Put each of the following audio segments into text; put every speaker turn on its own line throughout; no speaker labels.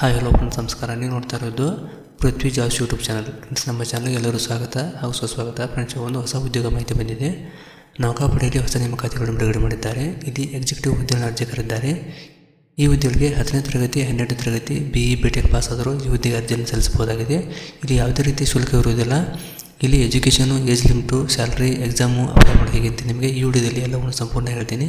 Hi hello friends ನಮಸ್ಕಾರ. ನೀವು ನೋಡ್ತಾ ಇರೋದು ಪೃಥ್ವಿ ಜಾಸ್ ಯೂಟ್ಯೂಬ್ ಚಾನಲ್. ಫ್ರೆಂಡ್ಸ್ ನಮ್ಮ ಚಾನಲ್ಗೆ ಎಲ್ಲರೂ ಸ್ವಾಗತ. ಹಾಗೂ ಸುಸ್ವಾಗತ. ಫ್ರೆಂಡ್ಸ್ ಒಂದು ಹೊಸ ಉದ್ಯೋಗ ಮಾಹಿತಿ ಬಂದಿದೆ. ನೌಕಾಪಡೆಯಲ್ಲಿ ಹೊಸ ನೇಮಕಾತಿಗಳನ್ನು ಬಿಡುಗಡೆ ಮಾಡಿದ್ದಾರೆ. ಇಲ್ಲಿ ಎಕ್ಸಿಕ್ಯೂಟಿವ್ ಹುದ್ದೆಗಳ ಅರ್ಜಿ ಈ ಹುದ್ದೆಗಳಿಗೆ ಹತ್ತನೇ ತರಗತಿ, ಹನ್ನೆರಡನೇ ತರಗತಿ B E B tech pass ಆದರೂ ಈ ಹುದ್ದೆಗೆ ಅರ್ಜಿಯನ್ನು ಸಲ್ಲಿಸಬಹುದಾಗಿದೆ. ಇಲ್ಲಿ ಯಾವುದೇ ರೀತಿ ಶುಲ್ಕ ಇರುವುದಿಲ್ಲ. ಇಲ್ಲಿ education age limit salary exam apply ಮಾಡೋದು ಹೇಗೆ ಅಂತ ನಿಮಗೆ ಈ ವಿಡಿಯೋದಲ್ಲಿ ಎಲ್ಲವನ್ನು ಸಂಪೂರ್ಣ ಹೇಳ್ತೀನಿ.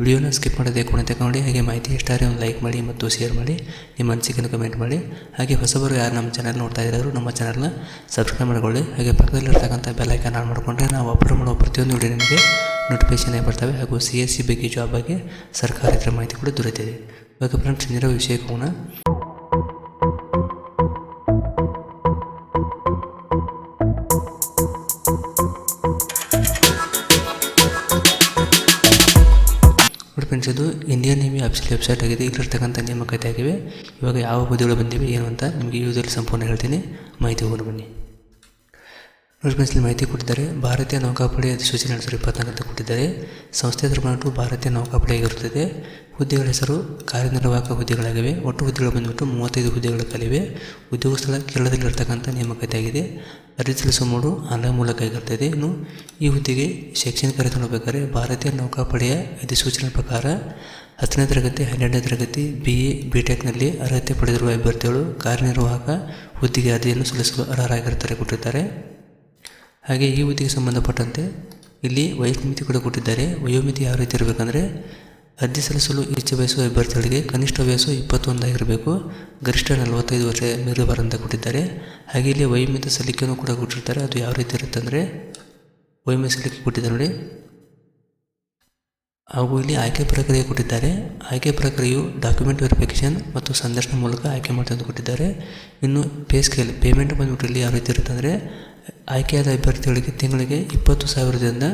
ವಿಡಿಯೋನ ಸ್ಕಿಪ್ ಮಾಡದೆ ಕೊನೆ ತಗೊಂಡು ಹಾಗೆ ಮಾಹಿತಿ ಇಷ್ಟಾರೆ ಒಂದು ಲೈಕ್ ಮಾಡಿ ಮತ್ತು ಶೇರ್ ಮಾಡಿ, ನಿಮ್ಮ ಅನಿಸಿಕೆಯನ್ನು ಕಮೆಂಟ್ ಮಾಡಿ. ಹಾಗೆ ಹೊಸಬರು ಯಾರು ನಮ್ಮ ಚಾನಲ್ ನೋಡ್ತಾ ಇದ್ದಾರೆ ನಮ್ಮ ಚಾನಲ್ನ ಸಬ್ಸ್ಕ್ರೈಬ್ ಮಾಡಿಕೊಳ್ಳಿ. ಹಾಗೆ ಪಕ್ಕದಲ್ಲಿರ್ತಕ್ಕಂಥ ಬೆಲ್ ಐಕಾನ್ ಆನ್ ಮಾಡಿಕೊಂಡ್ರೆ ನಾವು ಅಪ್ಲೋಡ್ ಮಾಡೋ ಪ್ರತಿಯೊಂದು ವಿಡಿಯೋ ನಿಮಗೆ ನೋಟಿಫಿಕೇಶನ್ ಬರ್ತವೆ. ಹಾಗೂ ಸಿ ಎಸ್ ಸಿ ಬಗ್ಗೆ ಜಾಬ್ ಬಗ್ಗೆ ಸರ್ಕಾರೇತರ ಮಾಹಿತಿ ಕೂಡ ದೊರೆತಿದೆ. ಇವಾಗ ಫ್ರೆಂಡ್ಸ್ ನೇರ ವಿಷಯಕ್ಕೆ ಫ್ರೆಂಡ್ಸ್ ಇದು ಇಂಡಿಯನ್ ನೇಮಿ ಅಫಿಷಿಯಲ್ ವೆಬ್ಸೈಟ್ ಆಗಿದೆ. ಇಲ್ಲಿರ್ತಕ್ಕಂಥ ನೇಮಕಾತಿ ಆಗಿವೆ ಇವಾಗ ಯಾವ ಹುದ್ದೆಗಳು ಬಂದಿವೆ, ಏನು ಅಂತ ನಿಮಗೆ ಯೂಸಲ್ಲಿ ಸಂಪೂರ್ಣ ಹೇಳ್ತೀನಿ. ಮಾಹಿತಿ ಹೋಗೋಣ ಬನ್ನಿ. ನೋಡಿ ಮಾಹಿತಿ ಕೊಟ್ಟಿದ್ದಾರೆ. ಭಾರತೀಯ ನೌಕಾಪಡೆ ಅಧಿಸೂಚನೆ ಎರಡು ಸಾವಿರದ ಕೊಟ್ಟಿದ್ದಾರೆ. ಸಂಸ್ಥೆ ಹೆಸರು ಭಾರತೀಯ ನೌಕಾಪಡೆ ಆಗಿರುತ್ತದೆ. ಹುದ್ದೆಗಳ ಹೆಸರು ಕಾರ್ಯನಿರ್ವಾಹಕ ಹುದ್ದೆಗಳಾಗಿವೆ. ಒಟ್ಟು ಹುದ್ದೆಗಳು ಬಂದುಬಿಟ್ಟು ಮೂವತ್ತೈದು ಹುದ್ದೆಗಳು ಕಲಿವೆ. ಉದ್ಯೋಗ ಸ್ಥಳ ಕೇರಳದಲ್ಲಿರ್ತಕ್ಕಂಥ ನೇಮಕಾತಿ ಆಗಿದೆ. ಅರ್ಜಿ ಸಲ್ಲಿಸುವ ಮೂಡು ಆನ್ಲೈನ್ ಮೂಲಕ ಆಗಿರ್ತದೆ ಇನ್ನು ಈ ಹುದ್ದೆಗೆ ಶೈಕ್ಷಣಿಕ ಅರ್ಹತೆ ನೋಡಬೇಕಾದ್ರೆ ಭಾರತೀಯ ನೌಕಾಪಡೆಯ ಅಧಿಸೂಚನೆ ಪ್ರಕಾರ ಹತ್ತನೇ ತರಗತಿ, ಹನ್ನೆರಡನೇ ತರಗತಿ ಬಿ ಎ ಬಿ ಟೆಕ್ನಲ್ಲಿ ಅರ್ಹತೆ ಪಡೆದಿರುವ ಅಭ್ಯರ್ಥಿಗಳು ಕಾರ್ಯನಿರ್ವಾಹಕ ಹುದ್ದೆಗೆ ಅರ್ಜಿಯನ್ನು ಸಲ್ಲಿಸಲು ಅರ್ಹರಾಗಿರ್ತಾರೆ ಕೊಟ್ಟಿದ್ದಾರೆ ಹಾಗೆ ಈ ಹುದ್ದೆಗೆ ಸಂಬಂಧಪಟ್ಟಂತೆ ಇಲ್ಲಿ ವಯೋಮಿತಿ ಕೂಡ ಕೊಟ್ಟಿದ್ದಾರೆ. ವಯೋಮಿತಿ ಯಾವ ರೀತಿ ಇರಬೇಕಂದ್ರೆ ಅರ್ಜಿ ಸಲ್ಲಿಸಲು ಇಚ್ಛೆ ಬಯಸುವ ಅಭ್ಯರ್ಥಿಗಳಿಗೆ ಕನಿಷ್ಠ ವಯಸ್ಸು ಇಪ್ಪತ್ತೊಂದಾಗಿರಬೇಕು ಗರಿಷ್ಠ ನಲವತ್ತೈದು ವರ್ಷ ಮೀರಬಾರಂತ ಕೊಟ್ಟಿದ್ದಾರೆ. ಹಾಗೆ ಇಲ್ಲಿ ವಯೋಮಿತಿ ಸಲ್ಲಿಕೆಯನ್ನು ಕೂಡ ಕೊಟ್ಟಿರ್ತಾರೆ. ಅದು ಯಾವ ರೀತಿ ಇರುತ್ತೆ ಅಂದರೆ ವಯೋಮಿತಿ ಸಲ್ಲಿಕೆ ಕೊಟ್ಟಿದ್ದಾರೆ ನೋಡಿ. ಹಾಗೂ ಇಲ್ಲಿ ಆಯ್ಕೆ ಪ್ರಕ್ರಿಯೆ ಕೊಟ್ಟಿದ್ದಾರೆ. ಆಯ್ಕೆ ಪ್ರಕ್ರಿಯೆಯು ಡಾಕ್ಯುಮೆಂಟ್ ವೆರಿಫಿಕೇಷನ್ ಮತ್ತು ಸಂದರ್ಶನ ಮೂಲಕ ಆಯ್ಕೆ ಮಾಡ್ತಂದು ಕೊಟ್ಟಿದ್ದಾರೆ. ಇನ್ನು ಪೇ ಸ್ಕೇಲ್ ಪೇಮೆಂಟ್ ಬಂದ್ಬಿಟ್ಟು ಇಲ್ಲಿ ಯಾವ ರೀತಿ ಇರುತ್ತೆ ಅಂದರೆ ಆಯ್ಕೆಯಾದ ಅಭ್ಯರ್ಥಿಗಳಿಗೆ ತಿಂಗಳಿಗೆ ಇಪ್ಪತ್ತು ಸಾವಿರದಿಂದ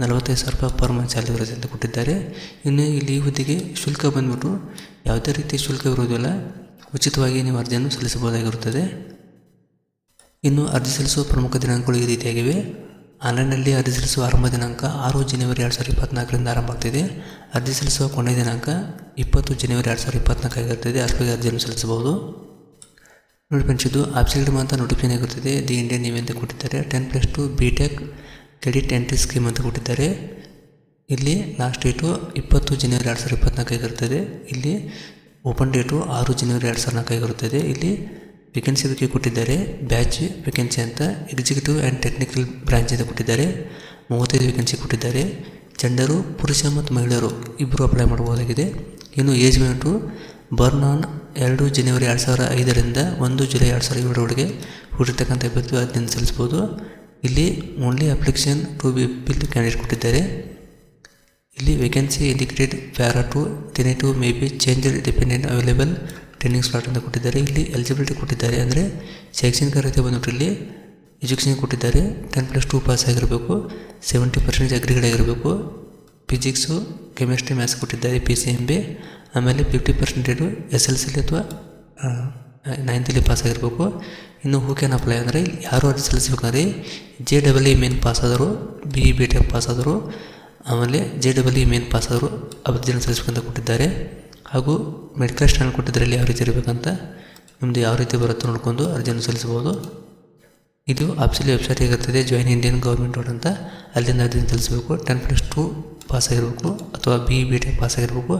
ನಲವತ್ತೈದು ಸಾವಿರ ರೂಪಾಯಿ ಪರ್ ಮಂತ್ ಸ್ಯಾಲರಿ ಇರುತ್ತೆ ಅಂತ ಕೊಟ್ಟಿದ್ದಾರೆ. ಇನ್ನು ಇಲ್ಲಿ ಈ ಹುದ್ದೆಗೆ ಶುಲ್ಕ ಬಂದ್ಬಿಟ್ಟು ಯಾವುದೇ ರೀತಿ ಶುಲ್ಕ ಇರುವುದಿಲ್ಲ. ಉಚಿತವಾಗಿ ನೀವು ಅರ್ಜಿಯನ್ನು ಸಲ್ಲಿಸಬಹುದಾಗಿರುತ್ತದೆ. ಇನ್ನು ಅರ್ಜಿ ಸಲ್ಲಿಸುವ ಪ್ರಮುಖ ದಿನಾಂಕಗಳು ಈ ರೀತಿಯಾಗಿವೆ. ಆನ್ಲೈನ್ನಲ್ಲಿ ಅರ್ಜಿ ಸಲ್ಲಿಸುವ ಆರಂಭ ದಿನಾಂಕ ಆರು ಜನವರಿ ಎರಡು ಸಾವಿರದ ಇಪ್ಪತ್ನಾಲ್ಕರಿಂದ ಆರಂಭ ಆಗ್ತಿದೆ. ಅರ್ಜಿ ಸಲ್ಲಿಸುವ ಕೊನೆಯ ದಿನಾಂಕ ಇಪ್ಪತ್ತು ಜನವರಿ ಎರಡು ಸಾವಿರದ ಇಪ್ಪತ್ನಾಲ್ಕಾಗಿರ್ತದೆ ಅಷ್ಟೊಳಗೆ ಅರ್ಜಿಯನ್ನು ಸಲ್ಲಿಸಬಹುದು. ನೋಡಿ ಫ್ರೆಂಡ್ಸ್, ಇದು ಆಬ್ಸಲ್ಯೂಟ್ ಅಂತ ನೋಟಿಫಿಕೇಶನ್ ಆಗುತ್ತದೆ. ದಿ ಇಂಡಿಯನ್ ನೇವಿ ಅಂತ ಕೊಟ್ಟಿದ್ದಾರೆ. Ten plus two B tech credit entry scheme ಅಂತ ಕೊಟ್ಟಿದ್ದಾರೆ. ಇಲ್ಲಿ ಲಾಸ್ಟ್ ಡೇಟು ಇಪ್ಪತ್ತು ಜನವರಿ ಎರಡು ಸಾವಿರದ ಇಪ್ಪತ್ನಾಲ್ಕು ಆಗಿರ್ತದೆ ಇಲ್ಲಿ ಓಪನ್ ಡೇಟು ಆರು ಜನವರಿ ಎರಡು ಸಾವಿರದ ನಾಲ್ಕು ಆಗಿರುತ್ತದೆ ಇಲ್ಲಿ ವೇಕೆನ್ಸಿ ಬಗ್ಗೆ ಕೊಟ್ಟಿದ್ದಾರೆ. ಬ್ಯಾಚ್ ವೇಕೆನ್ಸಿ ಅಂತ ಎಕ್ಸಿಕ್ಯೂಟಿವ್ ಆ್ಯಂಡ್ ಟೆಕ್ನಿಕಲ್ ಬ್ರಾಂಚ್ ಅಂತ ಕೊಟ್ಟಿದ್ದಾರೆ. ಮೂವತ್ತೈದು ವೇಕೆನ್ಸಿ ಕೊಟ್ಟಿದ್ದಾರೆ. ಜಂಡರು ಪುರುಷ ಮತ್ತು ಮಹಿಳೆಯರು ಇಬ್ಬರು ಅಪ್ಲೈ ಮಾಡಬಹುದಾಗಿದೆ. ಇನ್ನು ಏಜ್ ಲಿಮಿಟು ಬರ್ನ್ ಆನ್ ಎರಡು ಜನವರಿ ಎರಡು ಸಾವಿರ ಐದರಿಂದ ಒಂದು ಜುಲೈ ಎರಡು ಸಾವಿರದ ಏಳರವರೆಗೆ ಹುಟ್ಟಿರ್ತಕ್ಕಂಥ ಅಭ್ಯರ್ಥಿ ಅದನ್ನು ಸಲ್ಲಿಸ್ಬೋದು ಇಲ್ಲಿ only application to be bill candidate ಕೊಟ್ಟಿದ್ದಾರೆ. ಇಲ್ಲಿ vacancy indicated para two tentative may be change dependent available training slot ಅಂತ ಕೊಟ್ಟಿದ್ದಾರೆ. ಇಲ್ಲಿ ಎಲಿಜಿಬಿಲಿಟಿ ಕೊಟ್ಟಿದ್ದಾರೆ ಅಂದರೆ ಶೈಕ್ಷಣಿಕ ರೀತಿ ಬಂದ್ಬಿಟ್ಟು ಇಲ್ಲಿ ಎಜುಕೇಷನ್ ಕೊಟ್ಟಿದ್ದಾರೆ. ಟೆನ್ ಪ್ಲಸ್ ಟೂ ಪಾಸ್ ಆಗಿರಬೇಕು ಸೆವೆಂಟಿ ಪರ್ಸೆಂಟೇಜ್ ಅಗ್ರಿಗೇಡ್ ಆಗಿರಬೇಕು ಫಿಸಿಕ್ಸು ಕೆಮಿಸ್ಟ್ರಿ ಮ್ಯಾಥ್ಸ್ ಕೊಟ್ಟಿದ್ದಾರೆ ಪಿ ಸಿ ಎಂ ಬಿ ಆಮೇಲೆ ಫಿಫ್ಟಿ ಪರ್ಸೆಂಟೇಜು ಎಸ್ ಎಲ್ ಸಿಲಿ ಅಥವಾ ನೈನ್ತಲ್ಲಿ ಪಾಸ್ ಆಗಿರಬೇಕು. ಇನ್ನು ಹೂ ಕ್ಯಾನ್ ಅಪ್ಲೈ ಅಂದರೆ ಯಾರು ಅರ್ಜಿ ಸಲ್ಲಿಸಬೇಕಾದ್ರೆ J double E main pass ಆದರು B E B tech pass ಆದರು ಆಮೇಲೆ J double E main pass ಆದರು ಅರ್ಜಿಯನ್ನು ಸಲ್ಲಿಸಬೇಕಂತ ಕೊಟ್ಟಿದ್ದಾರೆ. ಹಾಗೂ ಮೆಡಿಕಲ್ ಸ್ಟ್ಯಾಂಡ್ ಕೊಟ್ಟಿದ್ದರಲ್ಲಿ ಯಾವ ರೀತಿ ಇರಬೇಕಂತ ನಿಮ್ಮದು ಯಾವ ರೀತಿ ಬರುತ್ತೋ ನೋಡ್ಕೊಂಡು ಅರ್ಜಿಯನ್ನು ಸಲ್ಲಿಸ್ಬೋದು ಇದು ಆಪ್ಸಲಿ ವೆಬ್ಸೈಟ್ ಹೇಗಿರ್ತದೆ? ಜಾಯಿನ್ ಇಂಡಿಯನ್ ಗೌರ್ಮೆಂಟ್ ಅಂತ ಅಲ್ಲಿಂದ ಅರ್ಜಿಯನ್ನು ಸಲ್ಲಿಸಬೇಕು ಟೆನ್ ಪ್ಲಸ್ ಟು ಪಾಸ್ ಆಗಿರಬೇಕು, ಅಥವಾ ಬಿ ಬಿ ಟೆಕ್ ಪಾಸ್ ಆಗಿರಬೇಕು,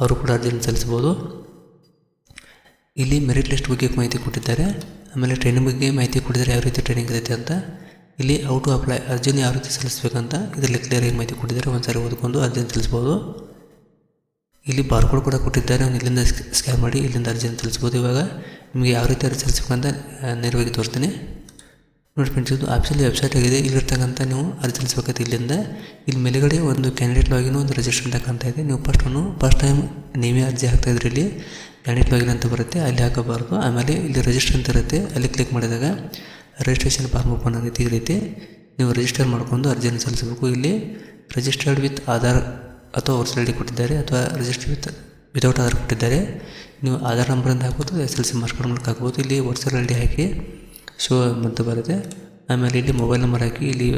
ಅವರು ಕೂಡ ಅರ್ಜಿಯನ್ನು ಸಲ್ಲಿಸ್ಬೋದು ಇಲ್ಲಿ ಮೆರಿಟ್ ಲಿಸ್ಟ್ ಬಗ್ಗೆ ಮಾಹಿತಿ ಕೊಟ್ಟಿದ್ದಾರೆ. ಆಮೇಲೆ ಟ್ರೈನಿಂಗ್ ಬಗ್ಗೆ ಮಾಹಿತಿ ಕೊಟ್ಟಿದ್ದಾರೆ, ಯಾವ ರೀತಿ ಟ್ರೈನಿಂಗ್ ಇರುತ್ತೆ ಅಂತ. ಇಲ್ಲಿ ಔ ಟು ಅಪ್ಲೈ ಅರ್ಜಿನ ಯಾವ ರೀತಿ ಸಲ್ಲಿಸಬೇಕಂತ ಇದರಲ್ಲಿ ಕ್ಲಿಯರಾಗಿ ಮಾಹಿತಿ ಕೊಟ್ಟಿದ್ದಾರೆ. ಒಂದು ಸಾರಿ ಓದ್ಕೊಂಡು ಅರ್ಜಿಯನ್ನು ಸಲ್ಲಿಸ್ಬೋದು ಇಲ್ಲಿ ಬಾರ್ಕೋಡ್ ಕೂಡ ಕೊಟ್ಟಿದ್ದಾರೆ. ಅವ್ನು ಇಲ್ಲಿಂದ ಸ್ಕ್ಯಾನ್ ಮಾಡಿ ಇಲ್ಲಿಂದ ಅರ್ಜಿಯನ್ನು ಸಲ್ಲಿಸ್ಬೋದು ಇವಾಗ. ನಿಮಗೆ ಯಾವ ರೀತಿ ಅರ್ಜಿ ಸಲ್ಲಿಸ್ಬೇಕಂತ ನೇರವಾಗಿ ತೋರಿಸ್ತೀನಿ. ನೋಡಿ ಫ್ರೆಂಡ್ಸ್ ಇದು ಆಫೀಸಲ್ಲಿ ವೆಬ್ಸೈಟ್ ಆಗಿದೆ. ಇಲ್ಲಿರ್ತಕ್ಕಂಥ ನೀವು ಅರ್ಜಿ ಸಲ್ಲಿಸ್ಬೇಕಾದ್ರೆ ಇಲ್ಲಿಂದ. ಇಲ್ಲಿ ಮೇಲುಗಡೆ ಒಂದು ಕ್ಯಾಂಡಿಡೇಟ್ ಲಾಗಿನ್ ಒಂದು ರಿಜಿಸ್ಟ್ರೇಷನ್ ಅಂತ ಇದೆ. ನೀವು ಫಸ್ಟ್ ಒಂದು ಫಸ್ಟ್ ಟೈಮ್ ನೀವೇ ಅರ್ಜಿ ಹಾಕ್ತಾ ಇದ್ರಿ ಇಲ್ಲಿ. ಕ್ಯಾಂಡಿಡೇಟ್ ಲಾಗಿನ್ ಅಂತ ಬರುತ್ತೆ, ಅಲ್ಲಿ ಹಾಕಬಾರ್ದು. ಆಮೇಲೆ ಇಲ್ಲಿ ರಿಜಿಸ್ಟರ್ ಅಂತ ಇರುತ್ತೆ. ಅಲ್ಲಿ ಕ್ಲಿಕ್ ಮಾಡಿದಾಗ ರಿಜಿಸ್ಟ್ರೇಷನ್ ಫಾರ್ಮ್ ಓಪನ್ ಆಗುತ್ತೆ ಈ ರೀತಿ. ನೀವು ರಿಜಿಸ್ಟರ್ ಮಾಡ್ಕೊಂಡು ಅರ್ಜಿಯನ್ನು ಸಲ್ಲಿಸಬೇಕು. ಇಲ್ಲಿ ರಿಜಿಸ್ಟರ್ಡ್ ವಿತ್ ಆಧಾರ್ ಅಥವಾ ವರ್ಸಲ್ ಐ ಕೊಟ್ಟಿದ್ದಾರೆ ಅಥವಾ ರಿಜಿಸ್ಟರ್ ವಿತ್ ವಿತೌಟ್ ಆಧಾರ್ ಕೊಟ್ಟಿದ್ದಾರೆ. ನೀವು ಆಧಾರ್ ನಂಬರಿಂದ ಹಾಕ್ಬೋದು ಎಸ್ ಎಲ್ ಸಿ ಮಾರ್ಕ್ಸ್ ಮೂಲಕ ಇಲ್ಲಿ ವರ್ಸಲ್ ಐ ಡಿ ಹಾಕಿ ಶೋ ಅಂತ ಬರುತ್ತೆ. ಆಮೇಲೆ ಇಲ್ಲಿ ಮೊಬೈಲ್ ನಂಬರ್ ಹಾಕಿ ಇಲ್ಲಿ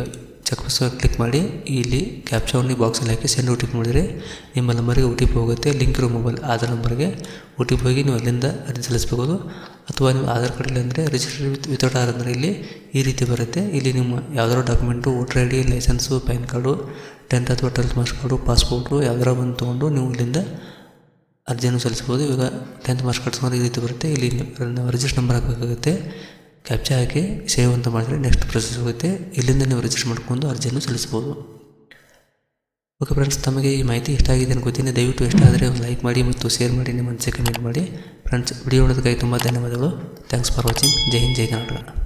ಚೆಕ್ ಬಾಕ್ಸ್ ಕ್ಲಿಕ್ ಮಾಡಿ, ಇಲ್ಲಿ ಕ್ಯಾಪ್ಚಾವನ್ನು ಬಾಕ್ಸಲ್ಲಿ ಹಾಕಿ ಸೆಂಡ್ ಒ ಟಿ ಪಿ ಮಾಡಿದರೆ ನಿಮ್ಮ ನಂಬರಿಗೆ ಒ ಟಿ ಪಿ ಹೋಗುತ್ತೆ. ಲಿಂಕ್ ಇರೋ ಮೊಬೈಲ್ ಆಧಾರ್ ನಂಬರ್ಗೆ ಒ ಟಿ ಪಿ ಹೋಗಿ ನೀವು ಅಲ್ಲಿಂದ ಅರ್ಜಿ ಸಲ್ಲಿಸ್ಬೋದು ಅಥವಾ ನೀವು ಆಧಾರ್ ಕಾರ್ಡ್ ಇಲ್ಲ ಅಂದರೆ ರಿಜಿಸ್ಟರ್ ವಿತ್ ವಿತೌಟ್ ಆಧಾರ್ ಅಂದರೆ ಇಲ್ಲಿ ಈ ರೀತಿ ಬರುತ್ತೆ. ಇಲ್ಲಿ ನಿಮ್ಮ ಯಾವ್ದಾದ್ರು document voter I D license pan card tenth ಅಥವಾ ಟ್ವೆಲ್ತ್ ಮಾರ್ಕ್ಸ್ ಕಾರ್ಡು ಪಾಸ್ಪೋರ್ಟು ಯಾವ್ದಾರ ಬಂದು ತೊಗೊಂಡು ನೀವು ಇಲ್ಲಿಂದ ಅರ್ಜಿಯನ್ನು ಸಲ್ಲಿಸ್ಬೋದು ಇವಾಗ ಟೆಂತ್ ಮಾರ್ಕ್ಸ್ ಕಾರ್ಡ್ಸ್ ಈ ರೀತಿ ಬರುತ್ತೆ. ಇಲ್ಲಿ ರಿಜಿಸ್ಟರ್ ನಂಬರ್ ಹಾಕಬೇಕಾಗುತ್ತೆ. ಕ್ಯಾಪ್ಚಾ ಹಾಕಿ ಸೇವ್ ಅಂತ ಮಾಡಿದ್ರೆ ನೆಕ್ಸ್ಟ್ ಪ್ರೊಸೆಸ್ ಹೋಗುತ್ತೆ. ಇಲ್ಲಿಂದ ನೀವು ರಿಜಿಸ್ಟರ್ ಮಾಡ್ಕೊಂಡು ಅರ್ಜಿಯನ್ನು ಸಲ್ಲಿಸ್ಬೋದು. ಓಕೆ ಫ್ರೆಂಡ್ಸ್ ತಮಗೆ ಈ ಮಾಹಿತಿ ಇಷ್ಟ ಆಗಿದೆ ಅಂತ ಗೊತ್ತಿದೆ. ದಯವಿಟ್ಟು ಇಷ್ಟ ಆದರೆ ಒಂದು ಲೈಕ್ ಮಾಡಿ ಮತ್ತು ಶೇರ್ ಮಾಡಿ, ನಿಮ್ಮ ಅನಿಸಿಕೆ ಕಮೆಂಟ್ ಮಾಡಿ. ಫ್ರೆಂಡ್ಸ್ ವಿಡಿಯೋ ನೋಡೋದಕ್ಕಾಗಿ ತುಂಬ ಧನ್ಯವಾದಗಳು. ಥ್ಯಾಂಕ್ಸ್ ಫಾರ್ ವಾಚಿಂಗ್ ಜೈ ಹಿಂದ್, ಜೈ ಕರ್ನಾಟಕ.